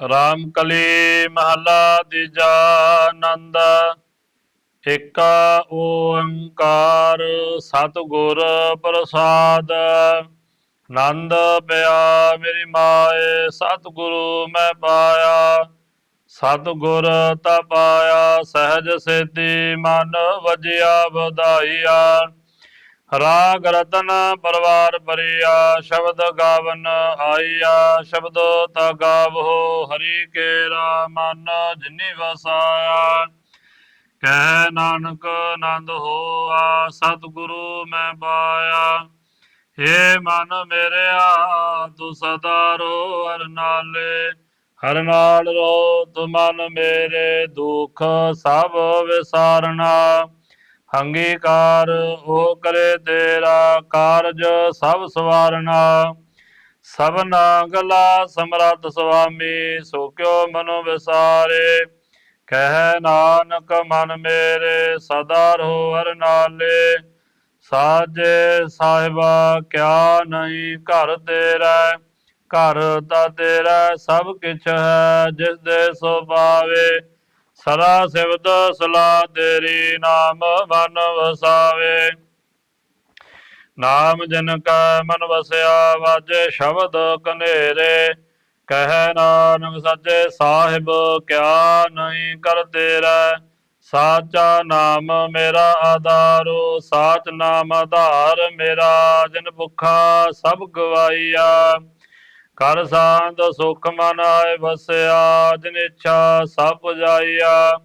ਰਾਮ ਕਲੀ ਮਹਲਾ ਤੀਜਾ ਆਨੰਦ ਇਕ ਓੰਕਾਰ ਸਤਿਗੁਰ ਪ੍ਰਸਾਦ। ਨੰਦ ਪਿਆ ਮੇਰੀ ਮਾਏ, ਸਤਿਗੁਰੂ ਮੈਂ ਪਾਇਆ। ਸਤਿਗੁਰ ਤਾ ਪਾਇਆ ਸਹਿਜ ਸੇਤੀ ਮਨ ਵਜਿਆ ਵਧਾਈਆ ਰਾਗ ਰਤਨ ਪਰਵਾਰ ਬਰੀਆ ਸ਼ਬਦ ਗਾਵਨ ਆਈਆ ਸ਼ਬਦ ਤਾ ਗਾਵੋ, ਹਰੀ ਕੇਰਾ ਮਨ ਜਿਨੀ ਵਸਾਇਆ। ਕਹਿ ਨਾਨਕ ਆਨੰਦ ਹੋਆ, ਸਤਿਗੁਰੂ ਮੈਂ ਪਾਇਆ। ਏ ਮਨ ਮੇਰਿਆ, ਤੂੰ ਸਦਾ ਰੋ ਹਰ ਨਾਲੇ। ਹਰ ਨਾਲ ਰੋ ਤੂੰ ਮਨ ਮੇਰੇ ਦੁਖ ਸਭ ਵਿਸਾਰਨਾ। ਅੰਗੀਕਾਰ ਹੋ ਕਰੇ ਤੇਰਾ ਕਾਰਜ ਸਭ ਸਵਾਰਨਾ। ਸਭਨਾ ਗਲਾ ਸਮਰੱਥ ਸੁਆਮੀ, ਸੋ ਕਿਉ ਮਨੋ ਵਿਸਾਰੇ। ਕਹਿ ਨਾਨਕ ਮਨ ਮੇਰੇ, ਸਦਾ ਰਹੋ ਹਰ ਨਾਲੇ। ਸਾਜੇ ਸਾਹਿਬਾ, ਕਿਆ ਨਹੀਂ ਘਰ ਤੇਰਾ। ਘਰ ਤਾਂ ਤੇਰਾ ਸਭ ਕਿਛ ਹੈ, ਜਿਸ ਦੇ ਸੋ ਪਾਵੇ ਸਦਾ ਸਿਵਦ ਸਲਾਹ ਤੇਰੀ ਨਾਮ ਮਨ ਵਸਾਵੇ। ਨਾਮ ਜਨ ਕਾ ਮਨ ਵਸਿਆ ਵਾਜੇ ਸ਼ਬਦ ਕਨੇਰੇ ਕਹਿ ਨਾਨਕ ਸੱਚੇ ਸਾਹਿਬ ਕਿਆ ਨਹੀਂ ਕਰ ਤੇਰਾ ਸਾਚਾ ਨਾਮ ਮੇਰਾ ਆਧਾਰੋ, ਸਾਚ ਨਾਮ ਆਧਾਰ ਮੇਰਾ, ਜਿਨ ਭੁਖਾ ਸਭ ਗਵਾਈਆ ਕਰ ਸਾਂਦ ਸੁਖ ਮਨ ਆਏ ਵਸਿਆ, ਜਿਨ ਇੱਛਾ ਸਭ ਪੁਜਾਈਆ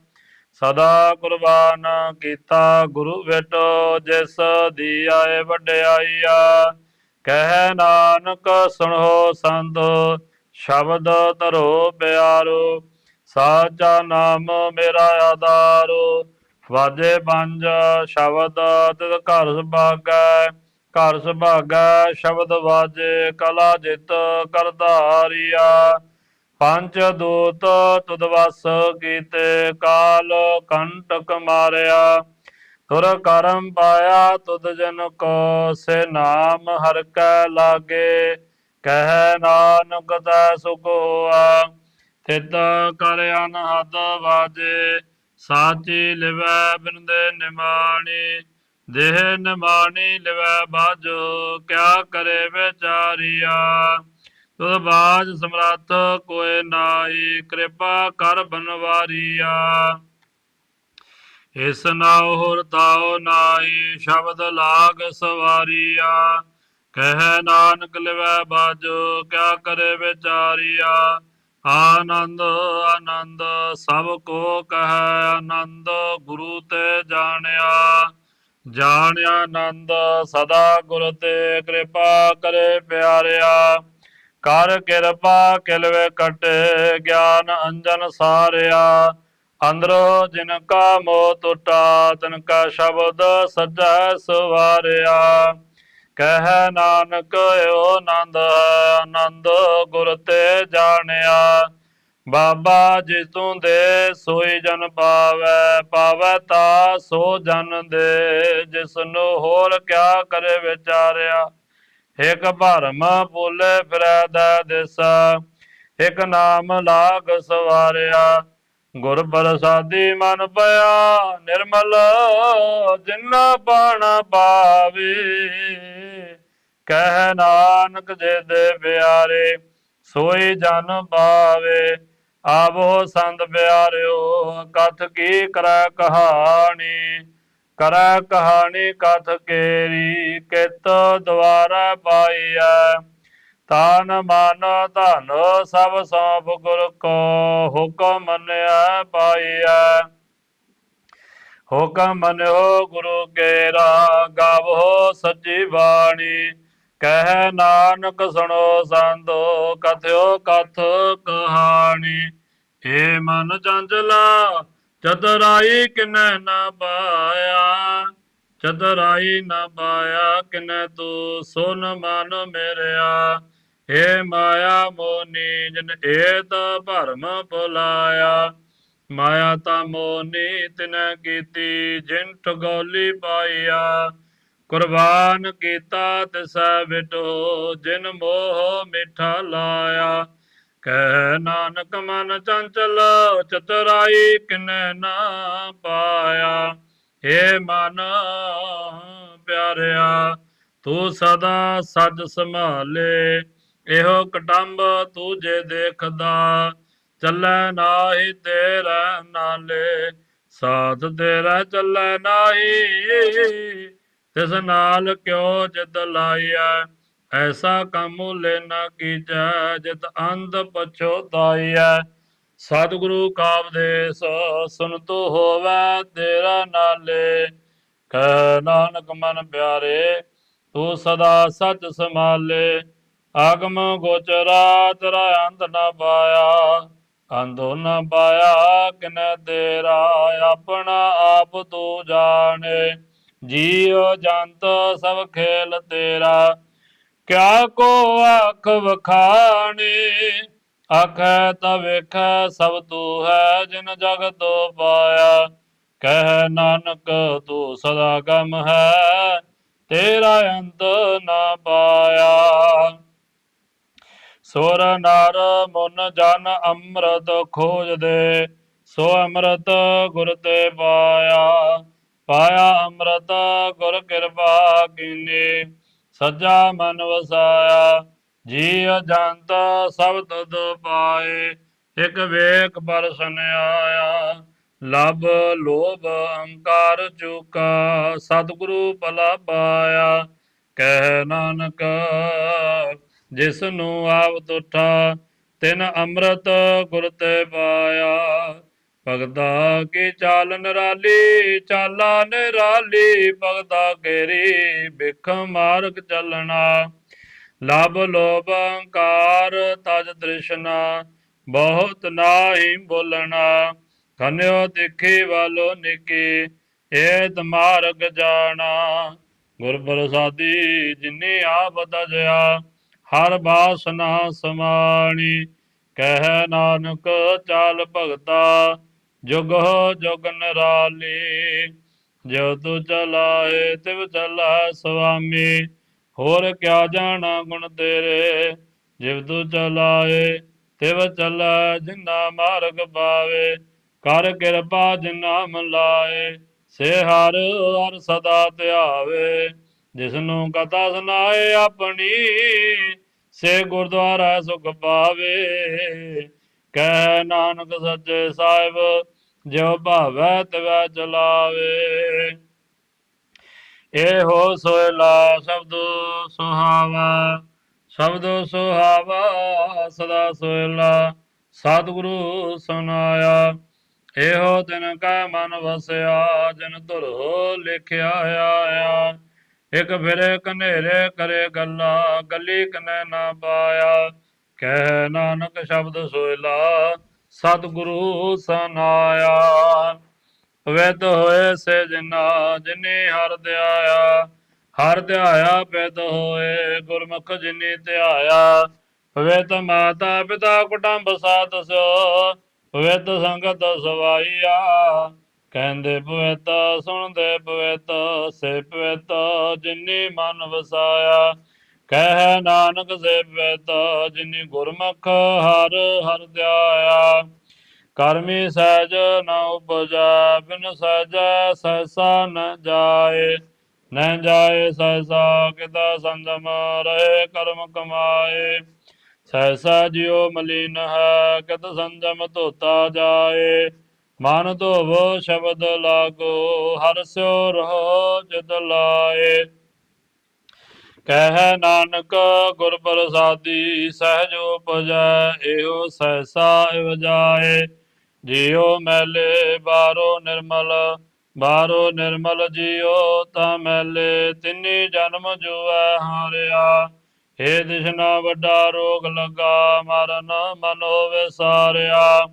ਸਦਾ ਕੁਰਬਾਨ ਕੀਤਾ ਗੁਰੂ ਵੇਟੋ, ਜਿਸ ਦੀ ਆਏ ਵਡਿਆਈਆ। ਕਹਿ ਨਾਨਕ, ਸੁਣੋ ਸੰਤ, ਸ਼ਬਦ ਧਰੋ ਪਿਆਰੋ। ਸਾਚਾ ਨਾਮ ਮੇਰਾ ਆਧਾਰੋ। ਵਾਜੇ ਪੰਜ ਸ਼ਬਦ, ਤਿਤ ਘਰ ਸੁਭਾਗੈ। ਘਰ ਸੁਭਾਗੈ, ਸ਼ਬਦ ਵਾਜੇ, ਕਲਾ ਜਿਤ ਕਰਧਾਰੀਆ ਪੰਜ ਦੂਤ ਤੁਧ ਕੀਤੇ, ਕਾਲ ਕੰਟਕ ਮਾਰਿਆ। ਤੁਰ ਕਰਮ ਪਾਇਆ ਤੁਧ ਜਨ ਕੋ, ਸੇ ਨਾਮ ਹਰ ਕੈ ਲਾਗੇ। ਕਹਿ ਨਾਨਕ ਤੈ ਸੁਖ ਹੋਆ। ਤਿਤ ਕਰ ਅਨਹਦ ਵਾਜੇ, ਸਾਚੀ ਲਿਵੈ ਬਿਨਦੇ ਨਿਮਾਣੀ। ਦੇਹ ਨਮਾਣੀ ਲਿਵੈ ਬਾਜੋ ਕਿਆ ਕਰੇ ਵਿਚਾਰੀਆ? ਤੁਧ ਬਾਜ ਸਮਰੱਥ ਕੋਏ ਨਾਹੀ, ਕਿਰਪਾ ਕਰ ਬਨਵਾਰੀਆ। ਇਸ ਨਾਉ ਹੋਰ ਤਾਉ ਨਾਹੀ, ਸ਼ਬਦ ਲਾਗ ਸਵਾਰੀਆ। ਕਹਿ ਨਾਨਕ ਲਿਵੈ ਬਾਜੋ ਕਿਆ ਕਰੇ ਵਿਚਾਰੀਆ? ਆਨੰਦ ਆਨੰਦ, ਸਭ ਕੋ ਕਹੈ ਆਨੰਦ, ਗੁਰੂ ਤੇ ਜਾਣਿਆ। ਜਾਣਿਆ ਆਨੰਦ, ਸਦਾ ਗੁਰ ਤੇ ਕਿਰਪਾ ਕਰੇ ਪਿਆਰਿਆ। ਕਰ ਕਿਰਪਾ, ਕਿਲਵੇ ਕਟੇ, ਗਿਆਨ ਅੰਜਨ ਸਾਰਿਆ। ਅੰਦਰੋ ਜਿਨ ਕਾ ਮੋਹ ਟੁੱਟਾ, ਤਿਨ ਕਾ ਸ਼ਬਦ ਸਜੈ ਸਵਾਰਿਆ। ਕਹਿ ਨਾਨਕ ਓ ਆਨੰਦ ਆਨੰਦ ਗੁਰ ਤੇ ਜਾਣਿਆ। ਬਾਬਾ ਜਿਸ ਤੂੰ ਦੇ ਸੋਈ ਜਨ ਪਾਵੈ ਪਾਵੈ ਤਾ ਸੋ ਜਨ ਦੇ ਜਿਸ ਨੂੰ ਹੋਰ ਕਿਆ ਕਰੇ ਵਿਚਾਰਿਆ। ਇਕ ਭਰਮ ਭੁਲੇ ਫਿਰੈ ਦਾ ਦਿਸਾ, ਇਕ ਨਾਮ ਲਾਗ ਸਵਾਰਿਆ। ਗੁਰ ਪ੍ਰਸਾਦੀ ਮਨ ਪਿਆ ਨਿਰਮਲ ਜਿਨਾ ਬਾਣ ਪਾਵੇ ਕਹਿ ਨਾਨਕ ਜੇ ਦੇ ਪਿਆਰੇ ਸੋਈ ਜਨ ਪਾਵੇ ਆਵੋ ਸੰਤ ਪਿਆਰਿਓ, ਕਥ ਕੀ ਕਰੈ ਕਹਾਣੀ? ਕਰੈ ਕਹਾਣੀ ਕਥ ਕੇਰੀ, ਕਿਤ ਦਵਾਰਾ ਪਾਈਐ? ਤਾਨ ਮਨ ਧਨ ਸਭ ਸੌਂਪ ਗੁਰ ਕੋ ਹੁਕਮ ਮੰਨਿਆ ਪਾਈਐ। ਹੁਕਮ ਮੰਨਿਓ ਗੁਰੂ ਕੇਰਾ, ਗਾਵੋ ਸੱਚੀ ਬਾਣੀ। ਕਹਿ ਨਾਨਕ ਸੁਣੋ ਸੰਤੋ ਕਥਿਓ ਕਥ ਕਹਾਣੀ। ਏ ਮਨ ਚੰਚਲਾ ਚਤਰਾਈ ਕਿਨੈ ਨਾ ਪਾਇਆ? ਚਤਰਾਈ ਨਾ ਪਾਇਆ ਕਿਨੈ ਤੂੰ? ਸੁਨ ਮਨ ਮੇਰਿਆ। ਏ ਮਾਇਆ ਮੋਨੀ, ਜਨ ਏਤ ਭਰਮ ਬੁਲਾਇਆ ਮਾਇਆ ਤਾਂ ਮੋਨੀ ਤਿਨੈ ਕੀਤੀ, ਜਿਨ ਠਗੋਲੀ ਪਾਇਆ। ਕੁਰਬਾਨ ਕੀਤਾ ਤਿਸੈ ਬਿਟੋ ਜਿਨ ਮੋਹ ਮਿੱਠਾ ਲਾਇਆ। ਕਹਿ ਨਾਨਕ ਮਨ ਚੰਚਲ, ਚਤੁਰਾਈ ਕਿਨੈ ਨਾ ਪਾਇਆ। ਏ ਮਨ ਪਿਆਰਿਆ, ਤੂੰ ਸਦਾ ਸੱਜ ਸੰਭਾਲੇ। ਇਹੋ ਕਟੰਬ ਤੂੰ ਜੇ ਦੇਖਦਾ, ਚੱਲੈ ਨਾਹੀ ਤੇਰਾ ਨਾਲੇ। ਸਾਥ ਤੇਰਾ ਚੱਲੈ ਨਾਹੀ। ਤਿਸ ਨਾਲ ਕਿਉ ਜਿਦ ਲਾਈਐ? ਐਸਾ ਕੰਮ ਮੁਲੇ ਨਾ ਕੀਜੈ, ਜਿਤ ਅੰਧ ਪਛੋਤਾਈਐ ਸਤਿਗੁਰੂ ਕਾਬਦੇਸ ਸੁਨ ਤੂ ਹੋਵੈ ਤੇਰਾ ਨਾਲੇ। ਕਹਿ ਨਾਨਕ ਮਨ ਪਿਆਰੇ, ਤੂੰ ਸਦਾ ਸੱਚ ਸਮਾਲੇ ਆਗਮ ਗੋਚਰਾ ਤੇਰਾ ਅੰਤ ਨਾ ਪਾਇਆ। ਅੰਧੋ ਨ ਪਾਇਆ, ਕਿਨੈ ਤੇਰਾ ਆਪਣਾ ਆਪ ਤੂੰ ਜਾਣੇ। ਜੀਉ ਜੰਤ ਸਭ ਖੇਲ ਤੇਰਾ, ਕਿਆ ਕੋ ਅੱਖ ਵਖਾਣੀ? ਆਖੈ ਤਾ ਵੇਖੈ ਸਭ ਤੂੰ ਹੈ ਜਿਨ ਜਗ ਤੋ ਪਾਇਆ, ਕਹਿ ਨਾਨਕ ਤੂੰ ਸਦਾ ਗਮ ਹੈ, ਤੇਰਾ ਅੰਤ ਨਾ ਪਾਇਆ। ਸੁਰ ਨਰ ਮਨ ਜਨ ਅੰਮ੍ਰਿਤ ਖੋਜਦੇ, ਸੋ ਅੰਮ੍ਰਿਤ ਗੁਰ ਤੇ ਪਾਇਆ। ਪਾਇਆ ਅੰਮ੍ਰਿਤ ਗੁਰ ਕਿਰਪਾ ਕੀਨੀ, ਸੱਜਾ ਮਨ ਵਸਾਇਆ ਜੀ ਜੰਤ ਸਭ ਤੁਧ ਪਾਏ, ਇਕ ਵੇਖ ਪਰਸਨ ਆਇਆ ਲਬ ਲੋਭ ਅਹੰਕਾਰ ਚੁਕਾ, ਸਤਿਗੁਰੂ ਭਲਾ ਪਾਇਆ ਕਹਿ ਨਾਨਕ ਜਿਸ ਨੂੰ ਆਪ ਤੁਠਾ ਤਿਨ ਅੰਮ੍ਰਿਤ ਗੁਰ ਤੇ ਪਾਇਆ। ਭਗਤਾ ਕੀ ਚਾਲ ਨਿਰਾਲੀ, ਚਾਲਾ ਨਿਰਾਲੀ, ਭਗਤਾ ਕੇਰੀ ਬਿਖ ਮਾਰਗ ਚੱਲਣਾ। ਲਬ ਲੋਭ ਅਹੰਕਾਰ ਤਜ ਤ੍ਰਿਸ਼ਨਾ, ਬਹੁਤ ਨਾਹੀ ਬੋਲਣਾ। ਖਨਿਓ ਦੇਖੀ ਵਾਲੋ ਨਿਕੀ, ਏਤ ਮਾਰਗ ਜਾਣਾ। ਗੁਰ ਪ੍ਰਸਾਦੀ ਜਿਨੇ ਆਪ ਦਜਿਆ ਹਰ ਬਾਸਨਾ ਸਮਾਣੀ। ਕਹਿ ਨਾਨਕ ਚਾਲ ਭਗਤਾ ਜੁਗ ਜੁਗ ਨਰਾਲੀ ਜੋ ਤੂ ਚਲਾਏ ਤਿਵ ਚਲਾ ਸੁਆਮੀ, ਹੋਰ ਕਿਆ ਜਾਣਾ ਗੁਣ ਤੇਰੇ? ਜਿਵ ਤੂ ਚਲਾਏ ਤਿਵ ਚਲਾ ਜਿਨਾ ਮਾਰਗ ਪਾਵੇ, ਕਰ ਕਿਰਪਾ ਜਿਨਾ ਮਲਾਏ ਸੇ ਹਰ ਹਰ ਸਦਾ ਧਿਆਵੇ ਜਿਸ ਨੂੰ ਕਥਾ ਸੁਣਾਏ ਆਪਣੀ, ਸੇ ਗੁਰਦੁਆਰਾ ਸੁਖ ਪਾਵੇ। ਕਹਿ ਨਾਨਕ ਸੱਚੇ ਸਾਹਿਬ, ਜਿਉ ਭਾਵੈ ਤਿਵੈ ਚਲਾਵੇ। ਇਹੋ ਸੋਇਲਾ ਸ਼ਬਦੋ ਸੁਹਾਵਾ, ਸ਼ਬਦ ਸੁਹਾਵਾ ਸਦਾ ਸੋਇਲਾ, ਸਤਿਗੁਰੂ ਸੁਨਾਇਆ ਇਹੋ ਦਿਨ ਕਾ ਮਨ ਵਸਿਆ, ਜਨ ਧੁਰ ਲਿਖਿਆ ਆਇਆ। ਇਕ ਫਿਰੇ ਕਨੇਰੇ ਕਰੇ ਗੱਲਾਂ, ਗੱਲੀ ਕਨੇ ਨਾ ਪਾਇਆ। ਕਹਿ ਨਾਨਕ ਸ਼ਬਦ ਸੋਇਲਾ, ਸਤਿਗੁਰੂ ਸਨਾਇਆ। ਪਵਿੱਤ ਹੋਏ ਸੇ ਜਿਨਾ, ਜਿਨੇ ਹਰ ਧਿਆਇਆ ਹਰ ਧਿਆਇਆ ਪਿਤ ਹੋਏ ਗੁਰਮੁਖ ਜਿਨੇ ਧਿਆਇਆ। ਪਵਿੱਤ ਮਾਤਾ ਪਿਤਾ ਕੁਟੰਬ ਸਾਧ ਸੋ ਪਵਿੱਤ ਸੰਗਤ ਸਵਾਈਆ। ਕਹਿੰਦੇ ਪਵਿੱਤ, ਸੁਣਦੇ ਪਵਿੱਤ, ਸੇ ਪਵਿੱਤ, ਜਿਨੇ ਮਨ ਵਸਾਇਆ। ਕਹਿ ਨਾਨਕ ਸੇ ਪਵਿੱਤ ਜਿਨੀ ਗੁਰਮੁਖ ਹਰ ਹਰ ਧਿਆਇਆ ਕਰਮੀ ਸਹਿਜ ਨ ਉਪਜੈ, ਬਿਨ ਸਹਿਜੈ ਸਹਿਸਾ ਨ ਜਾਏ। ਨ ਜਾਏ ਸਹਿਸਾ ਕਿਤਾ ਸੰਜਮ ਰਹੇ ਕਰਮ ਕਮਾਏ। ਸਹਿਸਾ ਜਿਉ ਮਲੀਨ ਹੈ ਕਿਤ ਸੰਜਮ ਧੋਤਾ ਜਾਏ। ਮਨ ਧੋਵੋ, ਸ਼ਬਦ ਲਾਗੋ, ਹਰ ਸਿਓ ਰਹੋ ਜਿਤ ਲਾਏ। ਕਹਿ ਨਾਨਕ ਗੁਰ ਪ੍ਰਸਾਦੀ, ਸਹਿਜ ਉਪਜੈ, ਇਹੋ ਸਹਿਸਾ ਇਵਜਾਏ। ਜਿਉ ਮੈਲੇ ਬਾਰੋ ਨਿਰਮਲ ਬਾਰੋ ਨਿਰਮਲ ਜਿਉ ਤਾ ਮੈਲੇ, ਤਿੰਨੀ ਜਨਮ ਜੁਐ ਹਾਰਿਆ। ਹੇ ਦਿਸ਼ਨਾ ਵੱਡਾ ਰੋਗ ਲਗਾ, ਮਰਨ ਮਨ ਹੋਵੇ ਸਾਰਿਆ।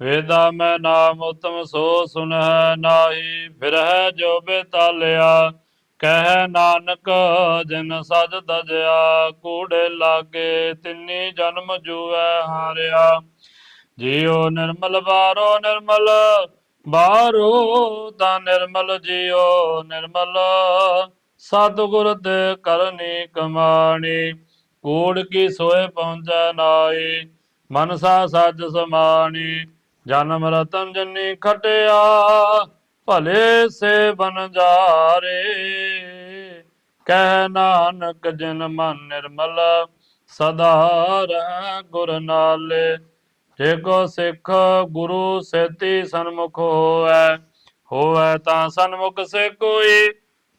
ਵੇਦਾ ਮੈਂ ਨਾਮ ਉਤਮ ਸੋ ਸੁਨਹਿ, ਨਾਹੀ ਫਿਰਹਿ ਜੋ ਬੇਤਾਲਿਆ। ਕਹਿ ਨਾਨਕ, ਜਿਨ ਸਜ ਦਜਿਆ, ਕੂੜੇ ਲਾਗੇ ਤਿੰਨੀ ਜਨਮ ਜੂਐ ਹਾਰਿਆ। ਜਿਉ ਨਿਰਮਲ ਬਾਰੋ ਨਿਰਮਲ ਬਾਰੋ ਤਾਂ ਨਿਰਮਲ ਜਿਉ ਨਿਰਮਲ। ਸਤਿਗੁਰ ਤੇ ਕਰਨੀ ਕਮਾਣੀ, ਕੂੜ ਕੀ ਸੋਏ ਪਹੁੰਚੈ ਨਾਈ ਮਨਸਾ ਸੱਚ ਸਮਾਣੀ। ਜਨਮ ਰਤਨ ਜਨੀ ਖਟਿਆ ਭਲੇ ਸੇ ਬਨ ਜਾਰੇ। ਕਹਿ ਨਾਨਕ ਜਿਨ ਮਨ ਨਿਰਮਲ, ਸਦਾ ਰਹਿ ਗੁਰ ਨਾਲੇ। ਜੇ ਕੋ ਸਿੱਖ ਗੁਰੂ ਸੇਤੀ ਸਨਮੁਖ ਹੋਵੈ ਹੋਵੈ ਤਾਂ ਸਨਮੁਖ ਸੇ ਕੋਈ,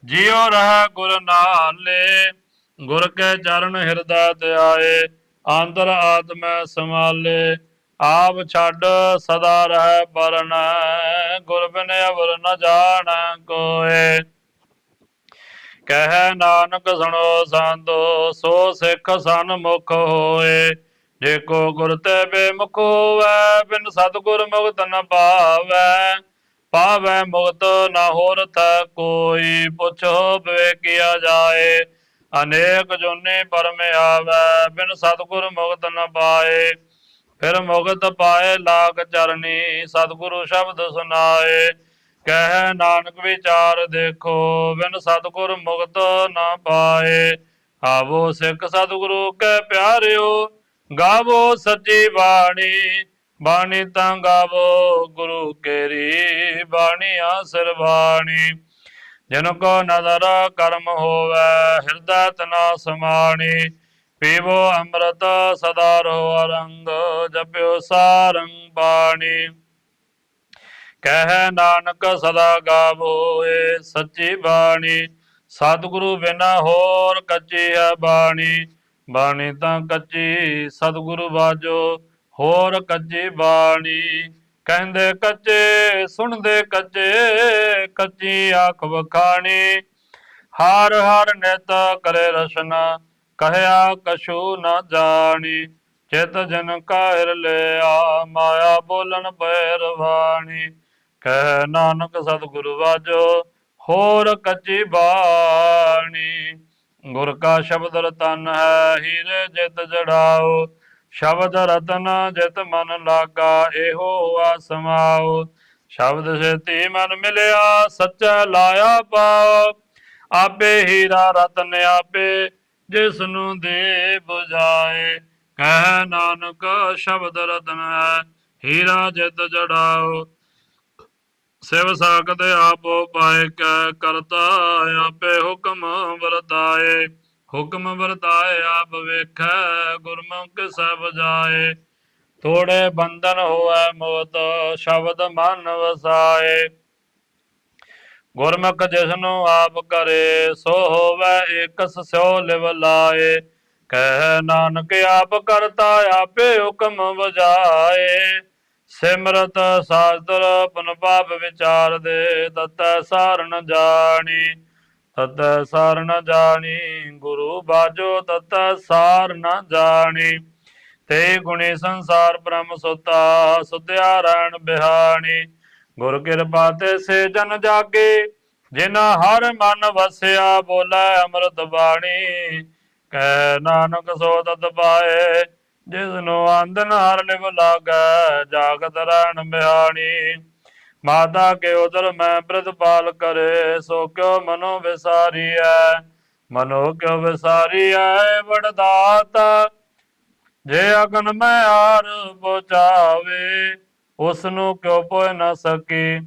ਜਿਉ ਰਹਿ ਗੁਰ ਨਾਲੇ। ਗੁਰ ਕੇ ਚਰਨ ਹਿਰਦਾ ਹਿਰਦੈ ਆਏ ਅੰਦਰ ਆਤਮਾ ਸਮਾਲੇ ਆਪ ਛੱਡ ਸਦਾ ਰਹਿ ਪਰਨੈ ਗੁਰ ਬਿਨ ਅਵਰ ਨ ਜਾਣੈ ਕੋਏ। ਕਹਿ ਨਾਨਕ ਸੁਣੋ ਸੰਤੋ, ਸੋ ਸਿੱਖ ਸਨਮੁਖ ਹੋਏ। ਜੇ ਗੁਰ ਤੇ ਬੇਮੁਖ ਹੋਵੈ, ਬਿਨ ਸਤਿਗੁਰ ਮੁਕਤ ਨ ਪਾਵੈ। ਪਾਵੈ ਮੁਕਤ ਨ ਹੋਰ ਥੈ ਕੋਈ, ਪੁੱਛੋ ਬਵੇਕੀਆ ਜਾਏ। ਅਨੇਕ ਜੋਨੇ ਪਰਮ ਆਵੈ, ਬਿਨ ਸਤਿਗੁਰ ਮੁਕਤ ਨ ਪਾਏ। ਫਿਰ ਮੁਗਤ ਪਾਏ, ਲਾਗ ਚਰਨੀ, ਸਤਿਗੁਰੂ ਸ਼ਬਦ ਸੁਨਾਏ ਕਹਿ, ਨਾਨਕ ਵਿਚਾਰ ਦੇਖੋ, ਬਿਨ ਸਤਿਗੁਰ ਮੁਕਤ ਨਾ ਪਾਏ। ਆਵੋ ਸਿੱਖ ਸਤਿਗੁਰੂ ਕੈ ਪਿਆਰਿਓ, ਗਾਵੋ ਸੱਚੀ ਬਾਣੀ ਬਾਣੀ ਤਾਂ ਗਾਵੋ ਗੁਰੂ ਕੇਰੀ, ਬਾਣੀ ਆਸਰ ਬਾਣੀ। ਜਿਨ ਕੋ ਨਦਰ ਕਰਮ ਹੋਵੇ, ਹਿਰਦਾ ਤਨਾ ਸਮਾਣੀ ਪੀਵੋ ਅੰਮ੍ਰਿਤ ਸਦਾ ਰੋ ਅਰੰਗ, ਜਪਿਓ ਸਾਰੰਗ ਬਾਣੀ। ਕਹਿ ਨਾਨਕ ਸਦਾ ਗਾਵੋ ਏ ਸੱਚੀ ਬਾਣੀ। ਸਤਿਗੁਰੂ ਬਿਨਾ ਹੋਰ ਕੱਚੀ ਹੈ ਬਾਣੀ। ਬਾਣੀ ਤਾਂ ਕੱਚੀ ਸਤਿਗੁਰੂ ਬਾਜੋ, ਹੋਰ ਕੱਚੀ ਬਾਣੀ। ਕਹਿੰਦੇ ਕੱਚੇ, ਸੁਣਦੇ ਕੱਚੇ, ਕੱਚੀ ਆਖ ਵਖਾਣੀ। ਹਰ ਹਰ ਨਿਤ ਕਰੇ ਰਸਨਾ ਕਹਿਆ ਕਛੂ ਨਾ ਜਾਣੀ, ਚਿਤ ਜਨ ਕਾਇਰ ਲਿਆ, ਮਾਇਆ ਬੋਲਣ ਬੈਰਵਾਣੀ। ਕਹਿ ਨਾਨਕ ਸਤਿਗੁਰੂ ਵਾਜੋ, ਹੋਰ ਕੱਚੀ ਬਾਣੀ। ਗੁਰ ਕਾ ਸ਼ਬਦ ਰਤਨ ਹੈ, ਹੀਰੇ ਜਿਤ ਜੜਾਓ। ਸ਼ਬਦ ਰਤਨ ਜਿਤ ਮਨ ਲਾਗਾ, ਇਹੋ ਸਮਾਓ ਸ਼ਬਦ ਸੇਤੀ ਮਨ ਮਿਲਿਆ, ਸੱਚਾ ਲਾਇਆ ਪਾਓ। ਆਪੇ ਹੀਰਾ ਰਤਨ ਆਪੇ ਜਿਸ ਨੂੰ ਦੇ 부ਜਾਏ ਕਹਿ ਨਾਨਕ ਸ਼ਬਦ ਰਤਨ ਹੈ, ਹੀਰਾ ਜਿਤ ਜੜਾਓ। ਸਿਵ ਸਾਖਤ ਆਪੋ ਪਾਏ ਕੈ ਕਰਤਾ ਆਪੇ ਹੁਕਮ ਵਰਤਾਏ। ਹੁਕਮ ਵਰਤਾਏ, ਆਪ ਵੇਖੈ ਗੁਰਮੁਖ ਸਭ ਜਾਏ। ਥੋੜੇ ਬੰਧਨ ਹੋਐ ਮੋਤ, ਸ਼ਬਦ ਮਨ ਵਸਾਏ। ਗੁਰਮੁਖ ਜਿਸਨੂੰ ਆਪ ਕਰੇ, ਸੋ ਹੋਵੇ ਇਕਸ ਸਿਓ ਲਿਵ ਲਾਏ। ਕਹਿ ਨਾਨਕ ਆਪ ਕਰਤਾ ਆਪੇ ਹੁਕਮ ਵਜਾਏ। ਸਿਮਰਤ ਸਾਸਤਰ ਪਨ ਪਾਪ ਵਿਚਾਰ ਦੇ, ਤਤੈ ਸਾਰਨ ਜਾਣੀ। ਤਤੈ ਸਾਰ ਜਾਣੀ, ਗੁਰੂ ਬਾਜੋ ਤਤੈ ਸਾਰ ਜਾਣੀ। ਤੇ ਗੁਣੇ ਸੰਸਾਰ ਬ੍ਰਹਮ ਸੁਤਾ ਸੁਧਿਆ ਰਹਿਣ ਬਿਹਾਣੀ। ਗੁਰ ਕਿਰਪਾ ਤੇ ਸੇ ਜਨ ਜਾਗੇ ਜਿਨਾ ਹਰ ਮਨ ਵਸਿਆ ਬੋਲੇ ਅੰਮ੍ਰਿਤ ਬਾਣੀ। ਕਹਿ ਨਾਨਕ ਸੋ ਤਤ ਪਾਏ ਜਿਸ ਨੂੰ ਆਂਦਨ ਹਰ ਲਿਵ ਲਾਗੈ, ਜਾਗਤ ਰਹਿਣ ਮਿਆਣੀ। ਮਾਤਾ ਕੇ ਉਦਰ ਮੈਂ ਪ੍ਰਤਪਾਲ ਕਰੇ, ਸੋ ਕਿਉ ਮਨੋ ਵਿਸਾਰੀਐ, ਮਨੋ ਕਿਉ ਵਿਸਾਰੀਐ, ਵਡਦਾਤਾ। ਜੇ ਅਗਨ ਮੈਂ ਆਰ ਪਹੁੰਚਾਵੇ ਉਸ ਨੂੰ ਕਿਉ ਪੋਇ ਨਾ ਸਕੀ?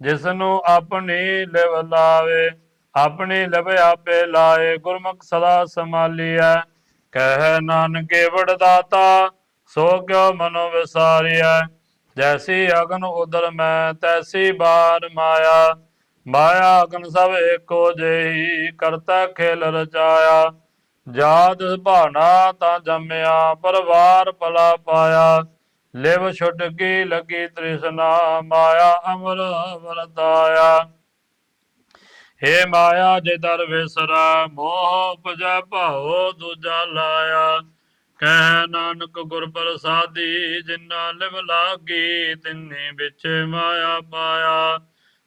ਜਿਸ ਨੂੰ ਆਪਣੀ ਲਿਵ ਲਾਵੇ, ਆਪਣੀ ਲਿਵ ਆਪੇ ਲਾਏ, ਗੁਰਮੁਖ ਸਦਾ ਸੰਭਾਲੀਐ। ਕਹਿ ਨਾਨਕੇ ਵਡਦਾਤਾ, ਸੋ ਕਿਉ ਮਨੋ ਵਿਸਾਰੀਐ? ਜੈਸੀ ਅਗਨ ਉਦਰ ਮੈਂ, ਤੈਸੀ ਬਾਰ ਮਾਇਆ। ਮਾਇਆ ਅਗਨ ਸਭ ਏਕੋ ਜਿਹੀ, ਕਰਤਾ ਖੇਲ ਰਚਾਇਆ। ਜਾਤ ਭਾਣਾ ਤਾਂ ਜੰਮਿਆ, ਪਰਵਾਰ ਪਲਾ ਪਾਇਆ। ਲਿਵ ਛੁੱਟ ਕੀ ਲੱਗੀ ਤ੍ਰਿਸ਼ਨਾ, ਮਾਇਆ ਅਮਰ ਵਰਤਾਇਆ। ਹੇ ਮਾਇਆ, ਜੇ ਦਰ ਵਿਸਰਾ, ਮੋਹ ਉਪਜੈ, ਭਾਉ ਦੂਜਾ ਲਾਇਆ। ਕਹਿ ਨਾਨਕ, ਗੁਰ ਪ੍ਰਸਾਦੀ ਜਿਨਾ ਲਿਵ ਲਾਗੀ, ਤਿੰਨੇ ਵਿੱਚ ਮਾਇਆ ਪਾਇਆ।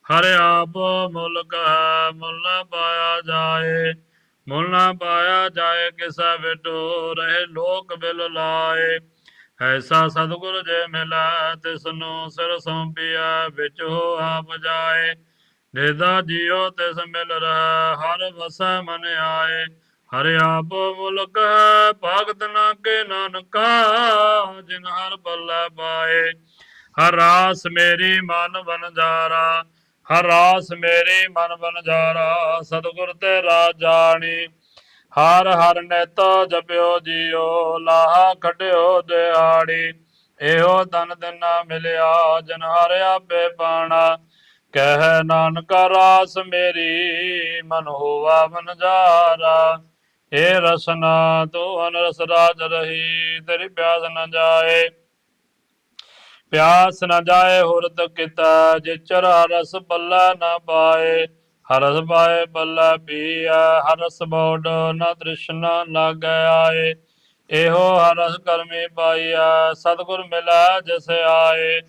ਹਰ ਆਪ ਮੁਲਕ ਹੈ ਮੁੱਲ ਪਾਇਆ ਜਾਏ। ਮੁੱਲ ਪਾਇਆ ਜਾਏ, ਕਿਸਾ ਵਿਟੋ ਰਹੇ ਲੋਕ ਬਿਲ ਲਾਏ। ਐਸਾ ਸਤਿਗੁਰ ਜੇ ਮਿਲਾ ਤਿਸਨੂੰ ਸਿਰ ਸੌਂਪਿਆ, ਵਿੱਚ ਹੋ ਆਪ ਜਾਏ। ਨਿਦਾ ਜਿਉ ਤਿਸ ਮਿਲ ਰਹਾ, ਹਰ ਵਸੈ ਮਨ ਆਏ। ਹਰਿ ਆਪ ਮੁਲਕ ਭਗਤ ਨਾ ਕੇ ਨਾਨਕਾ, ਜਿਨ ਹਰ ਰਾਸ ਮੇਰੀ ਮਨ ਬਨਜਾਰਾ ਹਰ ਰਾਸ ਮੇਰੀ ਮਨ ਬਨਜਾਰਾ ਸਤਿਗੁਰ ਤੇ ਰਾਜਾਣੀ ਹਰ ਹਰ ਨਿਤ ਜਪਿਓ ਜੀਓ, ਲਾਹਾ ਖਟਿਓ ਦਿਹਾੜੀ। ਇਹੋ ਤਨ ਦਿਨਾ ਮਿਲਿਆ, ਜਨ ਹਰ ਆਪੇ ਪਾਣਾ ਕਹਿ ਨਾਨਕ ਰਾਸ ਮੇਰੀ, ਮਨ ਹੋਵਾ ਬਨਜਾਰਾ ਏ ਰਸਨਾ ਤੂੰ ਅਨਰਸ ਰਾਜ ਰਹੀ, ਤੇਰੀ ਪਿਆਸ ਨਾ ਜਾਏ। ਪਿਆਸ ਨਾ ਜਾਏ, ਹੁਰਤ ਕਿਤਾ ਜੇ ਚਰਾ ਰਸ ਬੱਲਾ ਨਾ ਪਾਏ। ਹਰਸ ਪਾਏ ਬੱਲਾ ਪੀਆ ਹਰਸ ਬੋਡ ਨ ਤ੍ਰਿਸ਼ਨਾ ਲਾਗੈ ਆਏ। ਇਹੋ ਹਰਸ ਕਰਮੀ ਪਾਈਆ ਸਤਿਗੁਰ ਮਿਲੈ ਜਿਸ ਆਏ।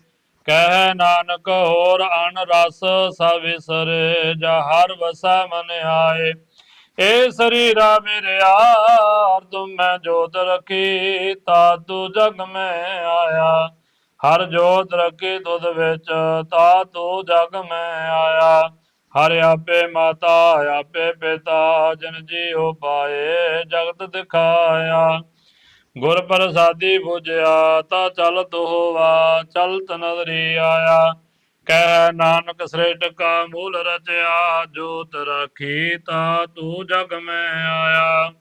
ਕਹਿ ਨਾਨਕ ਹੋਰ ਅਨ ਰਸ ਸਭ ਵਿਸਰੇ, ਜਾ ਹਰ ਵਸਾ ਮਨ ਆਏ। ਏ ਸਰੀਰਾ ਮੇਰਿਆ ਤੁਮ ਮੈਂ ਜੋਤ ਰਖੀ ਤਾ ਤੂੰ ਜਗ ਮੈਂ ਆਇਆ। ਹਰ ਜੋਤ ਰਖੀ ਦੁਧ ਵਿੱਚ ਤਾ ਤੂੰ ਜਗ ਮੈਂ ਆਇਆ। ਹਰ ਆਪੇ ਮਾਤਾ, ਆਪੇ ਪਿਤਾ, ਜਨ ਜੀਉ ਪਾਏ, ਜਗਤ ਦਿਖਾਇਆ। ਗੁਰ ਪ੍ਰਸਾਦੀ 부ਜਿਆ ਤਾ ਚਲਤ ਹੋਵਾ ਚਲ ਨਦਰੀ ਆਇਆ। ਕਹਿ ਨਾਨਕ ਸ੍ਰੇਸ਼ਟ ਕਾ ਮੂਲ ਰਚਿਆ, ਜੋਤ ਰਾਖੀ ਤਾ ਤੂੰ ਜਗ ਮੈਂ ਆਇਆ।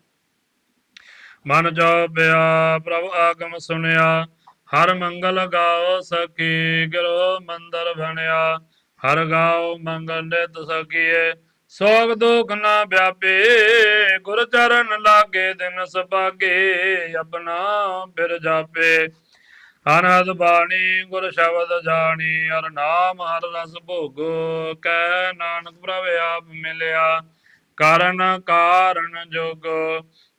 ਮਨ ਜੋ ਪਿਆ, ਪ੍ਰਭ ਆਗਮ ਸੁਣਿਆ, ਹਰ ਮੰਗਲ ਗਾਓ ਸਕੀ ਗਿਰੋ ਮੰਦਰ ਬਣਿਆ। ਹਰ ਗਾਓ ਮੰਗਲ ਨਿਤ ਸਕੀਏ ਸੋਗ ਦੁਖ ਨਾ ਵਿਆਪੇ, ਗੁਰ ਚਰਨ ਲਾਗੇ ਦਿਨ ਸੁਭਾਗੇ, ਆਪਣਾ ਬਿਰ ਜਾਪੇ। ਅਨਹਦ ਬਾਣੀ, ਗੁਰ ਸ਼ਬਦ ਜਾਣੀ, ਹਰ ਨਾਮ, ਹਰ ਰਸ ਭੋਗੋ ਕਹਿ ਨਾਨਕ ਪ੍ਰਭ ਆਪ ਮਿਲਿਆ। ਕਾਰਨ ਕਾਰਨ ਜੋਗ,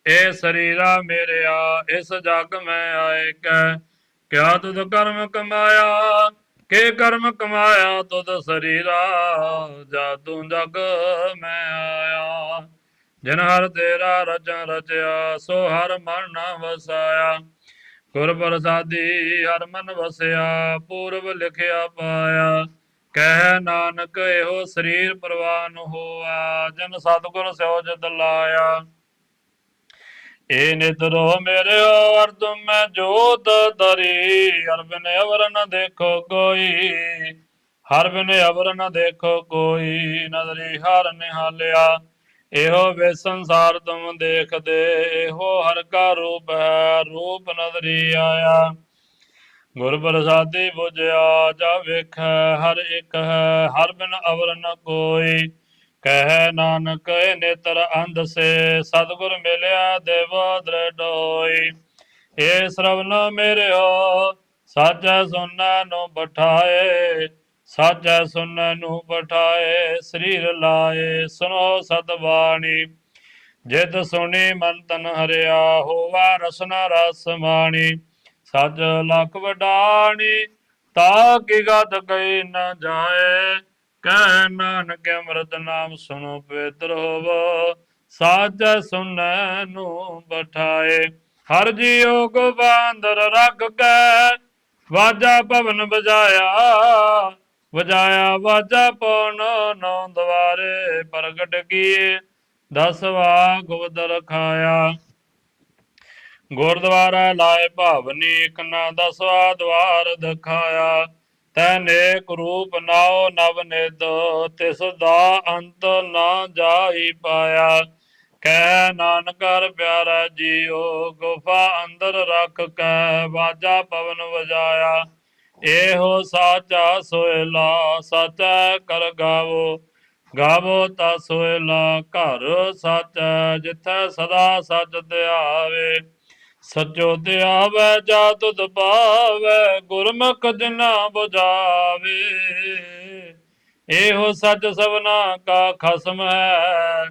ਏ ਸਰੀਰਾ ਮੇਰਿਆ, ਇਸ ਜਗ ਮੈਂ ਆਏ ਕੈ। ਕਿਆ ਤੁਧ ਕਰਮ ਕਮਾਇਆ ਕੇ ਕਰਮ ਕਮਾਇਆ ਤੁਧ ਸਰੀਰਾ ਜਾਦੂ ਜਗ ਮੈਂ ਆਇਆ। ਜਿਨ ਹਰ ਤੇਰਾ ਰਚਨ ਰਚਿਆ, ਸੋ ਹਰ ਮਨ ਨਾ ਵਸਾਇਆ। ਗੁਰ ਪ੍ਰਸਾਦੀ ਹਰ ਮਨ ਵਸਿਆ, ਪੂਰਬ ਲਿਖਿਆ ਪਾਇਆ। ਕਹਿ ਨਾਨਕ, ਇਹੋ ਸਰੀਰ ਪ੍ਰਵਾਨ ਹੋਆ। ਜਨ ਸਤਿਗੁਰ ਸਿਓ ਜਦ ਲਾਇਆ। ਏ ਨਿਤਰੋ ਮੇਰੇ ਅਰ ਮੈਂ ਜੋਤ ਦਰੀ ਹਰ ਬਿਨ ਅਵਰ ਨ ਦੇਖੋ ਕੋਈ ਹਰ ਬਿਨ ਅਵਰ ਨ ਦੇਖੋ ਕੋਈ, ਨਦਰੀ ਹਰ ਨਿਹਾਲਿਆ, ਇਹੋ ਵੇ ਸੰਸਾਰ ਤੁਮ ਦੇਖਦੇ, ਇਹੋ ਹਰ ਕਾ ਰੂਪ ਹੈ, ਰੂਪ ਨਦਰੀ ਆਇਆ। ਗੁਰ ਪ੍ਰਸਾਦੀ 부ਜਿਆ ਜਾ ਵੇਖੈ ਹਰ ਇੱਕ ਹੈ ਹਰ ਬਿਨ ਅਵਰ ਨ ਕੋਈ ਕਹਿ ਨਾਨਕ ਨੇਤਰ ਅੰਧ ਸੇ, ਸਤਿਗੁਰ ਮਿਲਿਆ ਦੇਵ ਦ੍ਰਿਢੋਈ ਏ ਸ਼ਰਵਨ ਮੇਰਿਓ ਸਾਚੈ ਸੁਨੈ ਨੂੰ ਬਠਾਏ ਸੱਚ ਸੁਨੈ ਨੂੰ ਬਠਾਏ, ਸਰੀਰ ਲਾਏ ਸੁਨੋ ਸਤਬਾਣੀ। ਜਿਤ ਸੁਣੀ ਮਨ ਤਨ ਹਰਿਆ, ਹੋਵਾ ਰਸਨਾ ਰਸ ਮਾਣੀ। ਸੱਚ ਲਖ ਵਡਾਣੀ, ਤਾ ਕੀ ਗਤ ਕਈ ਨ ਜਾਏ। ਕਹਿ ਨਾਨਕ ਅੰਮ੍ਰਿਤ ਨਾਮ ਸੁਣੋ ਪਵਿੱਤਰ ਹੋਵੋ, ਸਾਚੈ ਸੁਨੈ ਨੂੰ ਬਠਾਏ। ਹਰ ਜੀਉ ਕੋ ਬਾਂਦਰ ਰੱਖ ਕੇ ਵਾਜਾ ਭਵਨ ਬਜਾਇਆ ਵਜਾਇਆ ਵਾਜਾ ਪਉਣ ਨੌ ਦਵਾਰੇ ਪ੍ਰਗਟ ਕੀਏ ਦਸਵਾ ਗੁਪਤ ਰਖਾਇਆ। ਗੁਰਦੁਆਰਾ ਲਾਏ ਭਾਵਨੀ ਇਕ ਦਸਵਾ ਦਵਾਰ ਦਿਖਾਇਆ। ਤੈ ਰੂਪ ਨਾਉ ਨਵ ਨਿਦ, ਤਿਸ ਦਾ ਅੰਤ ਨਾ ਜਾਈ ਪਾਇਆ। ਕਹਿ ਨਾਨਕ ਪਿਆਰਾ ਜੀਓ ਗੁਫਾ ਅੰਦਰ ਰੱਖ ਕੇ ਬਾਜਾ ਪਵਨ ਵਜਾਇਆ। ਇਹੋ ਸਾਚਾ ਸੋਇਲਾ ਸਾਚਾ ਕਰ ਗਾਵੋ। ਗਾਵੋ ਤਾ ਸੋਇਲਾ ਘਰ ਸਾਚਾ, ਜਿੱਥੈ ਸਦਾ ਸਚ ਧਿਆਵੇ। ਸਚੋ ਧਿਆਵੈ ਜਾ ਤੁਧ ਪਾਵੈ ਗੁਰਮੁਖ ਜਿਨਾ 부ਝਾਵੇ ਇਹੋ ਸੱਚ ਸਭਨਾ ਕਾ ਖਸਮ ਹੈ,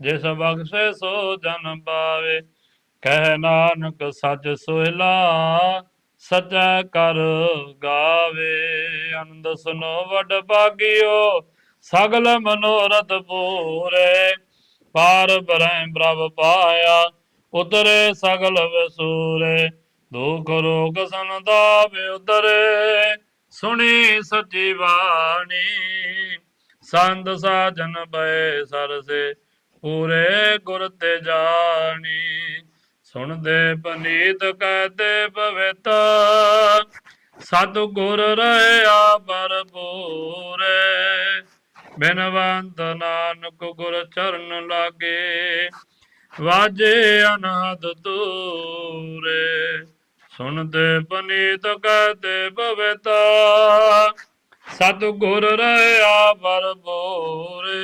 ਜਿਸ ਬਖਸ਼ੇ ਸੋ ਜਨ ਪਾਵੇ। ਕਹਿ ਨਾਨਕ, ਸੱਚ ਸੋਹਿਲਾ, ਸਚੈ ਕਰ ਗਾਵੇ। ਆਨੰਦ ਸੁਨੋ, ਵਡ ਭਾਗਿਓ, ਸਗਲ ਮਨੋਰਥ ਪੂਰੇ। ਪਾਰ ਬਰੈ ਪ੍ਰਭ ਪਾਇਆ ਉਤਰੇ ਸਗਲ ਵਸੂਰੇ ਦੁਖ ਰੋਗ ਸੰਤਾਪ ਉਤਰੇ ਸੁਣੀ ਸਚੀ ਬਾਣੀ ਸੰਤ ਸਾਜਨ ਪਏ ਸਰਸੇ, ਪੂਰੇ ਗੁਰ ਤੇ ਜਾਣੀ। ਸੁਣਦੇ ਪਨੀਤ ਕਹਤੇ ਪਵਿੱਤ ਸਤ ਗੁਰ ਰਹਿਆ ਬਰਬੂਰੇ ਬਿਨਵੰਤ ਨਾਨਕ ਗੁਰ ਚਰਨ ਲਾਗੇ ਵਾਜੇ ਅਨਹਦ ਤੂਰੇ ਸੁਣਦੇ ਬਨੀਤ ਕਹਤੇ ਭਵਤਾ ਸਤ ਗੁਰ ਰਹਿਆ ਬਰਬੂਰੇ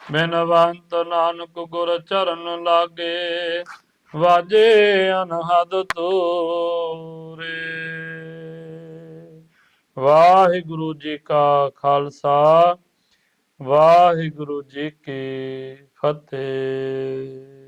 ਬਿਨਵੰਤ ਨਾਨਕ ਗੁਰ ਚਰਨ ਲਾਗੇ, ਵਾਜੇ ਅਨਹਦ ਤੋਰੇ ਵਾਹਿਗੁਰੂ ਜੀ ਕਾ ਖਾਲਸਾ, ਵਾਹਿਗੁਰੂ ਜੀ ਕੀ ਫਤਿਹ